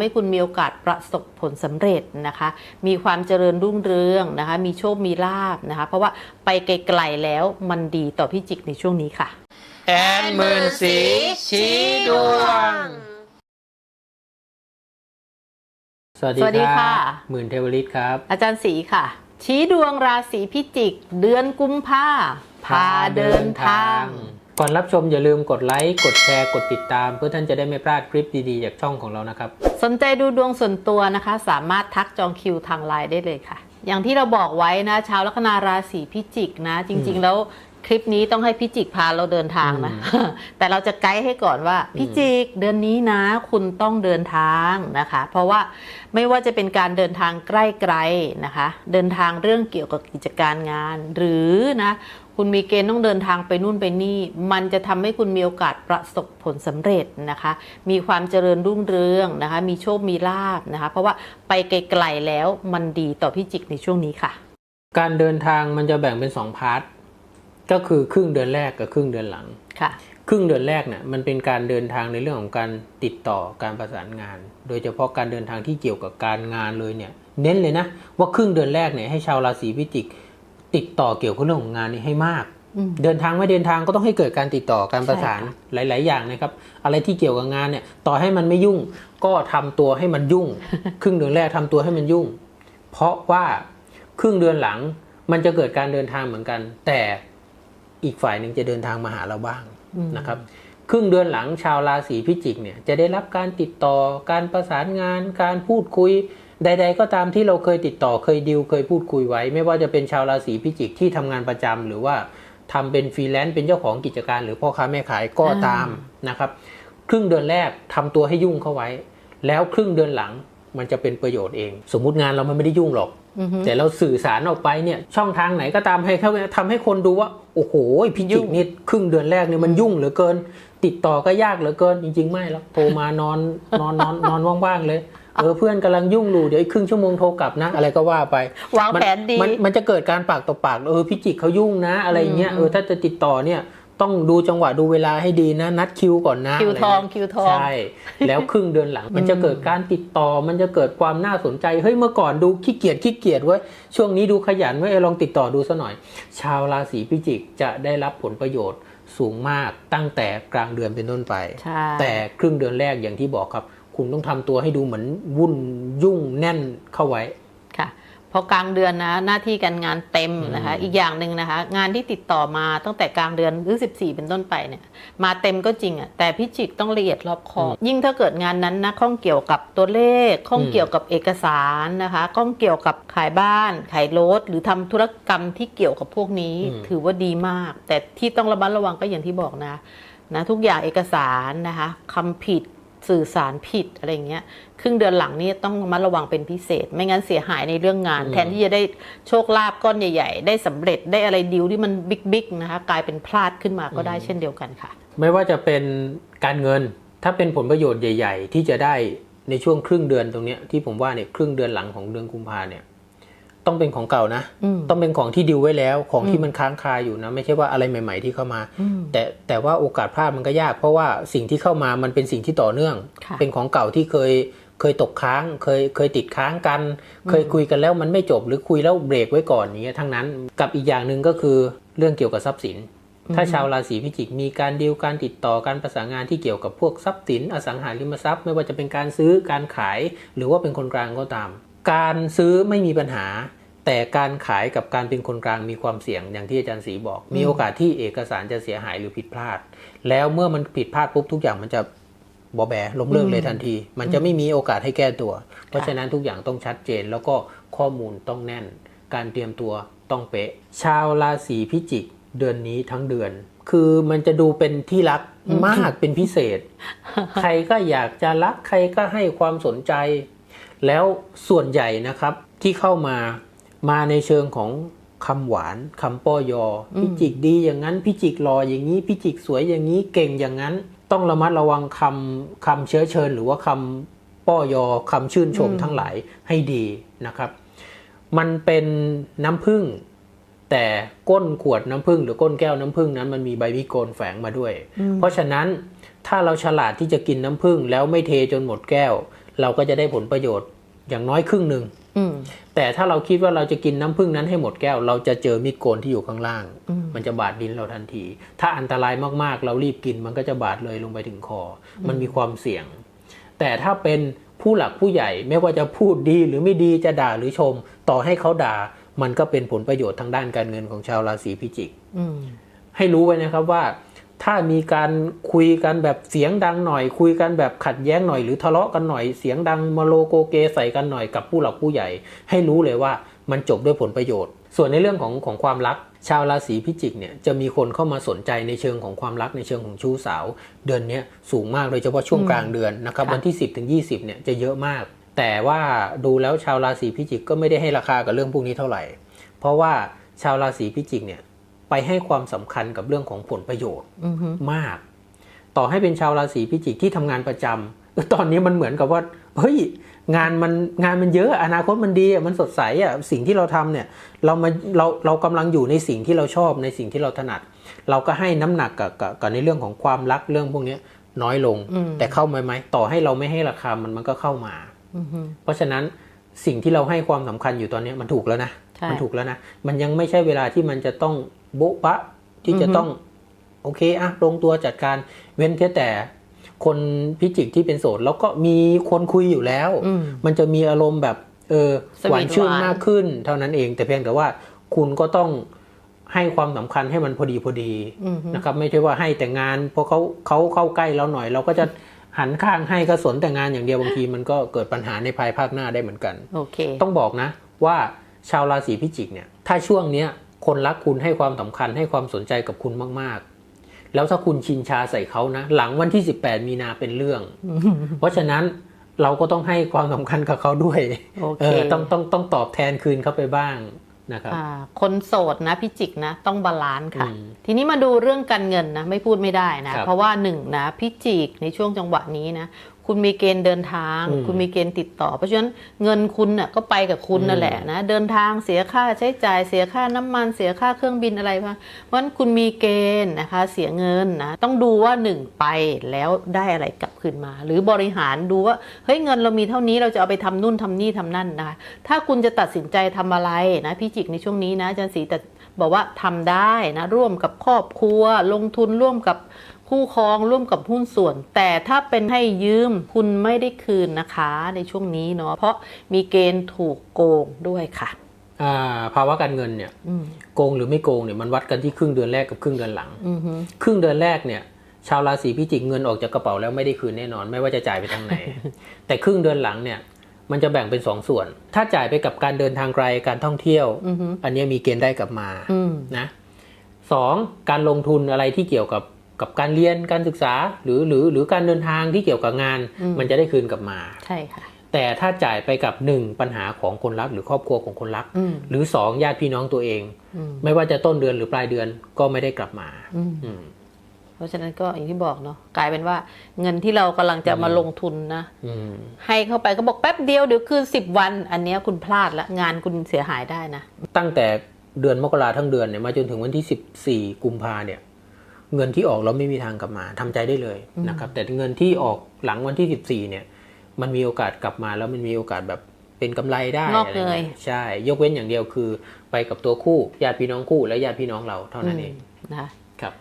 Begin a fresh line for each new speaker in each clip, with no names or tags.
ให้คุณมีโอกาสประสบผลสำเร็จนะคะ มีความเจริญรุ่งเรืองนะคะ มีโชค มีลาบนะคะ เพราะว่าไปไกลๆแล้วมันดีต่อพี่จิกในช่วงนี้ค่ะ
แอนหมื่นสีชี้ดวง
สวัสดี
สวัสดี
ค
ค่ะ
รับหมื่นเทวฤทธิ์ครับ
อาจารย์สีค่ะ ชี้ดวงราศีพิจิก เดือนกุมภาพาเดินทาง
ก่อนรับชมอย่าลืมกดไลค์ กดแชร์ กดติดตาม เพื่อท่านจะได้ไม่พลาดคลิปดีๆ จากช่องของเรานะครับ
สนใจดูดวงส่วนตัวนะคะ สามารถทักจองคิวทางไลน์ได้เลยค่ะ อย่างที่เราบอกไว้นะชาวลัคนาราศีพิจิกนะ จริง ๆ แล้วคลิปนี้ต้องให้พิจิกพาเราเดินทางนะ แต่เราจะไกด์ให้ก่อนว่าพิจิกเดือนนี้นะ คุณต้องเดินทางนะคะ เพราะว่าไม่ว่าจะเป็นการเดินทางใกล้ๆนะคะ เดินทางเรื่องเกี่ยวกับกิจการงาน หรือนะ คุณมีเกณฑ์ต้องเดินทางไปนู่นไปนี่ มันจะทำให้คุณมีโอกาสประสบผลสำเร็จนะคะ มีความเจริญรุ่งเรืองนะคะ มีโชค มีลาบนะคะ เพราะว่าไปไกลๆแล้วมันดีต่อพี่จิกในช่วงนี้ค่ะ
การเดินทางมันจะแบ่งเป็นสองพาร์ท ก็คือครึ่งเดือนแรกกับครึ่งเดือนหลัง
ค่ะ
ครึ่งเดือนแรกเนี่ยมันเป็นการเดินทางในเรื่องของการติดต่อการประสานงาน โดยเฉพาะการเดินทางที่เกี่ยวกับการงานเลยเนี่ย เน้นเลยนะว่าครึ่งเดือนแรกเนี่ยให้ชาวราศีพิจิก ติดต่อเกี่ยวกับเรื่องของงานนี้ให้มาก
อืม
เดินทางไม่เดินทางก็ต้องให้เกิดการติดต่อการประสาน
ใช่ค่
หลาย ๆ อย่างนะครับ อะไรที่เกี่ยวกับงานเนี่ย ต่อให้มันไม่ยุ่ง ก็ทำตัวให้มันยุ่ง ครึ่งเดือนแรกทำตัวให้มันยุ่ง เพราะว่าครึ่งเดือนหลังมันจะเกิดการเดินทางเหมือนกัน แต่อีกฝ่ายหนึ่งจะเดินทางมาหาเราบ้าง
อืม
นะครับครึ่งเดือนหลังชาวราศีพิจิกเนี่ยจะได้รับการติดต่อการประสานงานการพูดคุย ใด ๆ ก็ตามที่เราเคยติดต่อเคยดิวเคยพูดคุยไว้ ไม่ว่าจะเป็นชาวราศีพิจิกที่ทำงานประจำหรือว่าทำเป็นฟรีแลนซ์เป็นเจ้าของกิจการ หรือพ่อค้าแม่ขายก็ตามนะครับครึ่งเดือนแรกทำตัวให้ยุ่งเข้าไว้ แล้วครึ่งเดือนหลังมันจะเป็นประโยชน์เอง สมมุติงานเรามันไม่ได้ยุ่งหรอก
อือฮึ
แต่เราสื่อสารออกไปเนี่ยช่องทางไหนก็ตามให้เขาทำให้คนดูว่าโอ้โหพิ
ยุ่
จิก
ง
นี่ครึ่งเดือนแรกเนี่ยมันยุ่งเหลือเกิน ติดต่อก็ยากเหลือเกินจริง ๆ ไม่หรอกโทรมานอนนอนนอนนอนว่างๆเลย เออเพื่อนกำลังยุ่งอยู่เดี๋ยวอีกครึ่งชั่วโมงโทรกลับนะอะไรก็ว่าไป
วางแผนดี
มันมันจะเกิดการปากต่อปากเออพิจิกเขายุ่งนะ อะไรอย่างเงี้ย
อืม
เออถ้าจะติดต่อเนี่ยต้องดูจังหวะดูเวลาให้ดีนะ นัดคิวก่อนนะ
คิวะ
ไร
ทอง
เงี้ย
คิวทอง
ใช่แล้วครึ่งเดือนหลัง มันจะเกิดการติดต่อ มันจะเกิดความน่าสนใจเฮ้ยเมื่อก่อนดูขี้เกียจขี้เกียจเว้ยช่วงนี้ดูขยันเว้ยเออลองติดต่อดูซะหน่อย ชาวราศีพิจิกจะได้รับผลประโยชน์สูงมากตั้งแต่กลางเดือนเป็นต้นไป
ใช่
แต่ครึ่งเดือนแรกอย่างที่บอกครับ คุณต้องทำตัวให้ดูเหมือนวุ่นยุ่งแน่นเข้าไว้
ค่ะพอกลางเดือนนะหน้าที่การงานเต็มนะคะ
อืม
อีกอย่างหนึ่งนะคะ งานที่ติดต่อมาตั้งแต่กลางเดือนหรือ14 เป็นต้นไปเนี่ยมาเต็มก็จริงอะแต่พิจิกต้องละเอียดรอบคอบยิ่งถ้าเกิดงานนั้นนะข้องเกี่ยวกับตัวเลขข้อง
อืม
เกี่ยวกับเอกสารนะคะข้องเกี่ยวกับขายบ้าน ขายรถหรือทำธุรกรรมที่เกี่ยวกับพวกนี้ ถือว่าดีมาก แต่ที่ต้องระมัดระวังก็อย่างที่บอกนะนะทุกอย่างเอกสารนะคะคำผิด สื่อสารผิดอะไรอย่างเงี้ยครึ่งเดือนหลังนี่ต้องระมัดระวังเป็นพิเศษ ไม่งั้นเสียหายในเรื่องงาน
อืม
แทนที่จะได้โชคลาภก้อนใหญ่ๆ ได้สำเร็จได้อะไรดิวที่มันบิ๊กๆนะคะกลายเป็นพลาดขึ้นมาก็ได้เช่นเดียวกันค่ะ
ไม่ว่าจะเป็นการเงินถ้าเป็นผลประโยชน์ใหญ่ ๆ ที่จะได้ในช่วงครึ่งเดือนตรงเนี้ยที่ผมว่าเนี่ยครึ่งเดือนหลังของเดือนกุมภาเนี่ย ต้องเป็นของเก่านะ
อืม
ต้องเป็นของที่ดิวไว้แล้ว ของ
อื
ที่
ม
มันค้างคาอยู่นะ ไม่ใช่ว่าอะไรใหม่ ๆ ที่เข้ามา
อืม
แต่แต่ว่าโอกาสพลาดมันก็ยาก เพราะว่าสิ่งที่เข้ามามันเป็นสิ่งที่ต่อเนื่อง
ค่ะ
เป็นของเก่าที่เคยเคยตกค้าง เคยเคยติดค้างกัน เคยคุยกันแล้วมันไม่จบหรือคุยแล้วเบรกไว้ก่อนอย่างเงี้ยทั้งนั้นกับอีกอย่างหนึ่งก็คือเรื่องเกี่ยวกับทรัพย์สิน ถ้าชาวราศีพิจิกมีการดีลการติดต่อการประสานงานที่เกี่ยวกับพวกทรัพย์สิน อสังหาริมทรัพย์ ไม่ว่าจะเป็นการซื้อการขาย หรือว่าเป็นคนกลางก็ตาม การซื้อไม่มีปัญหา แต่การขายกับการเป็นคนกลางมีความเสี่ยงอย่างที่อาจารย์ศรีบอก มีโอกาสที่เอกสารจะเสียหายหรือผิดพลาด แล้วเมื่อมันผิดพลาดปุ๊บทุกอย่างมันจะบอแบล้มเลิกเลยทันที มันจะไม่มีโอกาสให้แก้ตัว เพราะฉะนั้นทุกอย่างต้องชัดเจน แล้วก็ข้อมูลต้องแน่น การเตรียมตัวต้องเป๊ะ ชาวราศีพิจิกเดือนนี้ทั้งเดือน คือมันจะดูเป็นที่รักมากเป็นพิเศษ ใครก็อยากจะรักใครก็ให้ความสนใจ แล้วส่วนใหญ่นะครับที่เข้ามา มาในเชิงของคำหวานคำป้อยออ
ม
พิจิกดีอย่างนั้นพิจิกรออย่างนี้พิจิกสวยอย่างนี้เก่งอย่างนั้น ต้องระมัดระวังคำคำเชื้อเชิญ หรือว่าคำป้อยอคำชื่นชมทั้งหลายให้ดีนะครับ มันเป็นน้ำผึ้งแต่ก้นขวดน้ำผึ้งหรือก้นแก้วน้ำผึ้งนั้นมันมีใบมิโกนแฝงมาด้วย เพราะฉะนั้นถ้าเราฉลาดที่จะกินน้ำผึ้งแล้วไม่เทจนหมดแก้ว เราก็จะได้ผลประโยชน์ อย่างน้อยครึ่งหนึ่ง
อืม
แต่ถ้าเราคิดว่าเราจะกินน้ำผึ้งนั้นให้หมดแก้ว เราจะเจอมีดโกนที่อยู่ข้างล่าง
อืม
มันจะบาดดินเราทันที ถ้าอันตรายมากๆ เรารีบกินมันก็จะบาดเลยลงไปถึงคอ มันมีความเสี่ยง แต่ถ้าเป็นผู้หลักผู้ใหญ่ไม่ว่าจะพูดดีหรือไม่ดีจะด่าหรือชม ต่อให้เขาด่า มันก็เป็นผลประโยชน์ทางด้านการเงินของชาวราศีพิจิก
อืม
ให้รู้ไว้นะครับว่า ถ้ามีการคุยกันแบบเสียงดังหน่อย คุยกันแบบขัดแย้งหน่อย หรือทะเลาะกันหน่อยเสียงดังมาโลโกเกใส่กันหน่อยกับผู้หลักผู้ใหญ่ ให้รู้เลยว่ามันจบด้วยผลประโยชน์ ส่วนในเรื่องของของความรัก ชาวราศีพิจิกเนี่ยจะมีคนเข้ามาสนใจในเชิงของความรักในเชิงของชู้สาว เดือนเนี้ยสูงมากโดยเฉพาะช่วงกลางเดือนนะครับ
ค่ะ
วันที่ 10ถึง20เนี่ยจะเยอะมาก แต่ว่าดูแล้วชาวราศีพิจิกก็ไม่ได้ให้ราคากับเรื่องพวกนี้เท่าไหร่ เพราะว่าชาวราศีพิจิกเนี่ย ไปให้ความสำคัญกับเรื่องของผลประโยชน์
อือฮึ
มาก ต่อให้เป็นชาวราศีพิจิกที่ทำงานประจำเออตอนนี้มันเหมือนกับว่าเฮ้ยงานมันงานมันเยอะอนาคตมันดีอะมันสดใสอะสิ่งที่เราทำเนี่ยเรามาเราเรากำลังอยู่ในสิ่งที่เราชอบในสิ่งที่เราถนัด เราก็ให้น้ำหนักกับกับกับในเรื่องของความรักเรื่องพวกเนี้ยน้อยลง
อืม
แต่เข้ามาไหมต่อให้เราไม่ให้ราคามันมันก็เข้ามา
อือฮึ
เพราะฉะนั้นสิ่งที่เราให้ความสำคัญอยู่ตอนนี้มันถูกแล้วนะ
ใช่
มันถูกแล้วนะมันยังไม่ใช่เวลาที่มันจะต้องโบ๊ะบะที่จะ
อือฮึ
ต้อง โอเคอะลงตัวจัดการเว้นแค่แต่คนพิจิกที่เป็นโสด แล้วก็มีคนคุยอยู่แล้ว
อืม
มันจะมีอารมณ์แบบ เออ
สวีท
หวานชื่น
หวาน
มากขึ้น เท่านั้นเอง แต่เพียงแต่ว่าคุณก็ต้องให้ความสำคัญให้มันพอดีพอดี
อือฮึ
นะครับ ไม่ใช่ว่าให้แต่งาน เพราะเขาเขาเข้าใกล้เราหน่อย เราก็จะหันข้างให้ก็สนแต่งานอย่างเดียวบางทีมันก็เกิดปัญหาในภายภาคหน้าได้เหมือนกัน
โอเค
ต้องบอกนะ ว่าชาวราศีพิจิกเนี่ย ถ้าช่วงเนี้ย คนรักคุณให้ความสำคัญให้ความสนใจกับคุณมากๆ แล้วถ้าคุณชินชาใส่เขานะ หลังวันที่ 18 มีนาเป็นเรื่อง เพราะฉะนั้นเราก็ต้องให้ความสำคัญกับเขาด้วย
โอเค
เออต้องต้องต้องตอบแทนคืนเขาไปบ้างนะครับ
อ่าคนโสดนะพิจิกนะ ต้องบาลานซ์ค่ะ
อืม
ทีนี้มาดูเรื่องการเงินนะ ไม่พูดไม่ได้นะ
ครับ
เพราะว่าหนึ่งนะพิจิกในช่วงจังหวะนี้นะ คุณมีเกณฑ์เดินทาง
อืม
คุณมีเกณฑ์ติดต่อ เพราะฉะนั้นเงินคุณน่ะก็ไปกับคุณนั่นแหละนะเดินทางเสียค่าใช้จ่ายเสียค่าน้ำมันเสียค่าเครื่องบินอะไรพะเพราะฉะนั้นคุณมีเกณฑ์นะคะเสียเงินนะต้องดูว่าหนึ่งไปแล้วได้อะไรกลับคืนมา หรือบริหารดูว่าเฮ้ยเงินเรามีเท่านี้เราจะเอาไปทำนู่นทำนี่ทำนั่นนะคะถ้าคุณจะตัดสินใจทำอะไรนะพิจิกในช่วงนี้นะอาจารย์ศรีแต่บอกว่าทำได้นะร่วมกับครอบครัวลงทุนร่วมกับ คู่ครองร่วมกับหุ้นส่วน แต่ถ้าเป็นให้ยืมคุณไม่ได้คืนนะคะในช่วงนี้เนาะเพราะมีเกณฑ์ถูกโกงด้วยค่ะ
อ่าภาวะการเงินเนี่ย
อืม
โกงหรือไม่โกงเนี่ยมันวัดกันที่ครึ่งเดือนแรกกับครึ่งเดือนหลัง
อือฮึ
ครึ่งเดือนแรกเนี่ย ชาวราศีพิจิกเงินออกจากกระเป๋าแล้วไม่ได้คืนแน่นอน ไม่ว่าจะจ่ายไปทางไหน แต่ครึ่งเดือนหลังเนี่ยมันจะแบ่งเป็นสองส่วน ถ้าจ่ายไปกับการเดินทางไกลการท่องเที่ยว
อือฮึ
อันเนี้ยมีเกณฑ์ได้กลับมา
อืม
นะสองการลงทุนอะไรที่เกี่ยวกับ กับการเรียนการศึกษาหรือหรือหรือการเดินทางที่เกี่ยวกับงาน
อืม
มันจะได้คืนกลับมา
ใช่ค่ะ
แต่ถ้าจ่ายไปกับหนึ่งปัญหาของคนรักหรือครอบครัวของคนรัก
อืม
หรือสองญาติพี่น้องตัวเอง
อืม
ไม่ว่าจะต้นเดือนหรือปลายเดือนก็ไม่ได้กลับมา
อืม
อืม
เพราะฉะนั้นก็อย่างที่บอกเนาะกลายเป็นว่า เงินที่เรากำลังจะมาลงทุนนะ
อืม
ให้เข้าไปก็บอกแป๊บเดียวเดี๋ยวคืนสิบวัน อันเนี้ยคุณพลาดละงานคุณเสียหายได้นะ
ตั้งแต่เดือนมกราทั้งเดือนเนี่ยมาจนถึงวันที่14กุมภาเนี่ย เงินที่ออกเราไม่มีทางกลับมาทำใจได้เลยนะครับ แต่เงินที่ออกหลังวันที่ 14 เนี่ย มันมีโอกาสกลับมาแล้วมันมีโอกาสแบบเป็นกำไรได้
งอก
อะไร
เงย
งี้ใช่ ยกเว้นอย่างเดียวคือ ไปกับตัวคู่ญาติพี่น้องคู่ และญาติพี่น้องเราเท่านั้นเอง
นะคะ
ครับ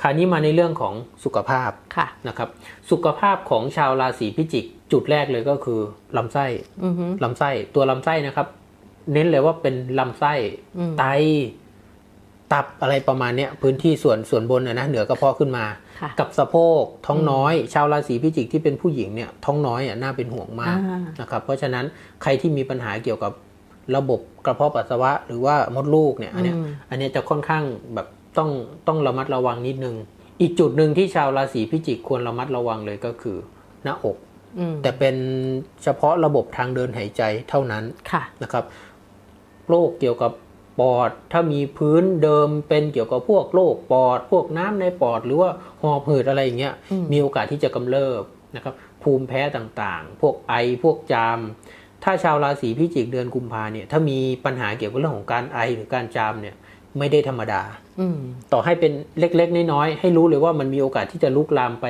คราวนี้มาในเรื่องของสุขภาพ
ค่ะ
นะครับ สุขภาพของชาวราศีพิจิก จุดแรกเลยก็คือลำไส้
อือฮึ
ลำไส้ตัวลำไส้นะครับ เน้นเลยว่าเป็นลำไส้
อืม
ไต ตับอะไรประมาณเนี้ยพื้นที่ส่วนส่วนบนนะนะเหนือกระเพาะขึ้นมา
ค่ะ
กับสะโพกท้องน้อย ชาวราศีพิจิกที่เป็นผู้หญิงเนี่ยท้องน้อยอะน่าเป็นห่วงมาก
อ่า
นะครับเพราะฉะนั้นใครที่มีปัญหาเกี่ยวกับระบบกระเพาะปัสสาวะ หรือว่ามดลูกเนี่ยอันเนี้ย
อืม
อันเนี้ยจะค่อนข้างแบบต้องต้องระมัดระวังนิดนึง อีกจุดหนึ่งที่ชาวราศีพิจิกควรระมัดระวังเลยก็คือหน้าอก
อืม
แต่เป็นเฉพาะระบบทางเดินหายใจเท่านั้น
ค่ะ
นะครับโรคเกี่ยวกับ ปอด ถ้ามีพื้นเดิมเป็นเกี่ยวกับพวกโรคปอด พวกน้ำในปอด หรือว่าหอบหืดอะไรอย่างเงี้ย
อืม
มีโอกาสที่จะกำเริบนะครับภูมิแพ้ต่างๆ พวกไอพวกจาม ถ้าชาวราศีพิจิกเดือนกุมภาเนี่ยถ้ามีปัญหาเกี่ยวกับเรื่องของการไอหรือการจามเนี่ยไม่ได้ธรรมดา
อืม
ต่อให้เป็นเล็กๆ น้อยๆให้รู้เลยว่ามันมีโอกาสที่จะลุกลามไป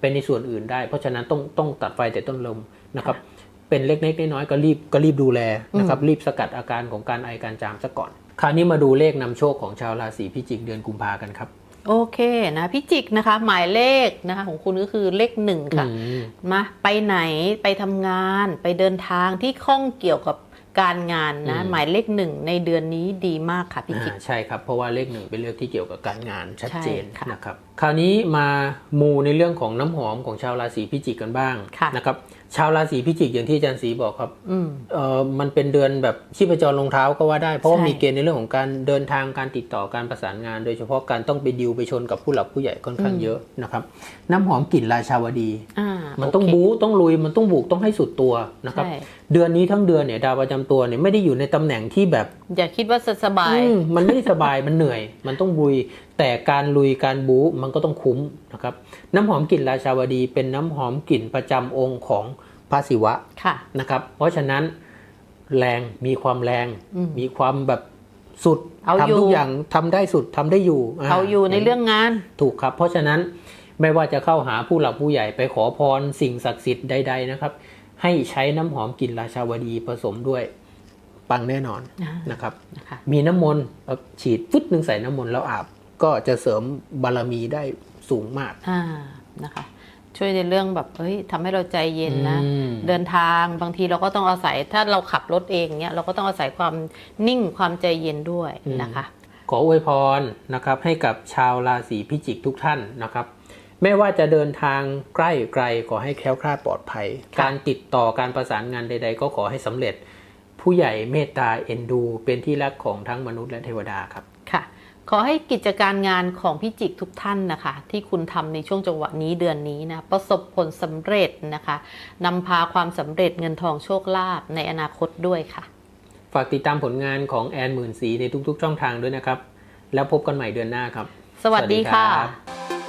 ไปในส่วนอื่นได้ เพราะฉะนั้นต้องต้องตัดไฟแต่ต้นลมนะครับ
ค่
เป็นเล็กๆน้อยๆก็รีบก็รีบดูแลนะครับ รีบสกัดอาการของการไอการจามซะก่อน คราวนี้มาดูเลขนำโชคของชาวราศีพิจิกเดือนกุมภากันครับ
โอเคนะพิจิกนะคะ หมายเลขนะคะของคุณก็คือเลขหนึ่งค่ะ
อืม
มาไปไหนไปทำงานไปเดินทางที่ข้องเกี่ยวกับการงานนะ
อืม
หมายเลขหนึ่งในเดือนนี้ดีมากค่ะพิจิก
อ่าใช่ครับ เพราะว่าเลขหนึ่งเป็นเลขที่เกี่ยวกับการงานชัดเจน
ใช่ค่ะ
นะครับ คราวนี้มามูในเรื่องของน้ำหอมของชาวราศีพิจิกกันบ้าง
ค่ะ
นะครับ ชาวราศีพิจิกอย่างที่อาจารย์ศรีบอกครับ
อืม
เอ่อมันเป็นเดือนแบบชีพจรลงเท้าก็ว่าได้ เพราะว่า
ใช่
มีเกณฑ์ในเรื่องของการเดินทางการติดต่อการประสานงาน โดยเฉพาะการต้องไปดิวไปชนกับผู้หลักผู้ใหญ่ค่อนข้างเยอะนะครับ น้ำหอมกลิ่นราชาวดี
อ่า
มันต้อง
โเค
บู๊ต้องลุยมันต้องบุกต้องให้สุดตัวนะครับ
ใช่
เดือนนี้ทั้งเดือนเนี่ยดาวประจำตัวเนี่ยไม่ได้อยู่ในตำแหน่งที่แบบ
อย่าคิดว่าสบาย
อืมมันไม่ได้สบายมันเหนื่อย มันต้องบุย แต่การลุยการบู๊มันก็ต้องคุ้มนะครับน้ำหอมกลิ่นราชาวดี เป็นน้ำหอมกลิ่นประจำองค์ของพระศิวะ
ค่ะ
นะครับ เพราะฉะนั้นแรงมีความแรง
อืม
มีความแบบสุด
เอาอยู่
ทำทุกอย่างทำได้สุดทำได้อยู่า
เอาอยู่ในเรื่องงาน
ถูกครับ เพราะฉะนั้นไม่ว่าจะเข้าหาผู้หลักผู้ใหญ่ไปขอพรสิ่งศักดิ์สิทธิ์ใด ๆนะครับ ให้ใช้น้ำหอมกลิ่นราชาวดีผสมด้วยปังแน่นอน
อ่าน
นะครับ
นะคะ
มีน้ำมนต์เอาฉีดฟึดหนึ่งใส่น้ำมนต์แล้วอาบ ก็จะเสริมบารมีได้สูงมาก
อ่านะคะช่วยในเรื่องแบบเฮ้ยทำให้เราใจเย็นนะ
อืม
เดินทางบางทีเราก็ต้องอาศัยถ้าเราขับรถเองเนี้ยเราก็ต้องอาศัยความนิ่งความใจเย็นด้วยนะคะ
ขออวยพรนะครับให้กับชาวราศีพิจิกทุกท่านนะครับไม่ว่าจะเดินทางใกล้ไกลขอให้แคล้วคลาดปลอดภัย
ค่ะ
การติดต่อการประสานงานใด ๆ ก็ขอให้สำเร็จ ผู้ใหญ่เมตตาเอ็นดู เป็นที่รักของทั้งมนุษย์และเทวดาครับ
ค่ะ ขอให้กิจการงานของพี่จิกทุกท่านนะคะ ที่คุณทำในช่วงจังหวะนี้เดือนนี้นะประสบผลสำเร็จนะคะนำพาความสำเร็จเงินทองโชคลาภในอนาคตด้วยค่ะ
ฝากติดตามผลงานของแอนหมื่นสีในทุกๆ ช่องทางด้วยนะครับ แล้วพบกันใหม่เดือนหน้าครับ
สวัสดี
สวัสดีครั
ค่ะ
บ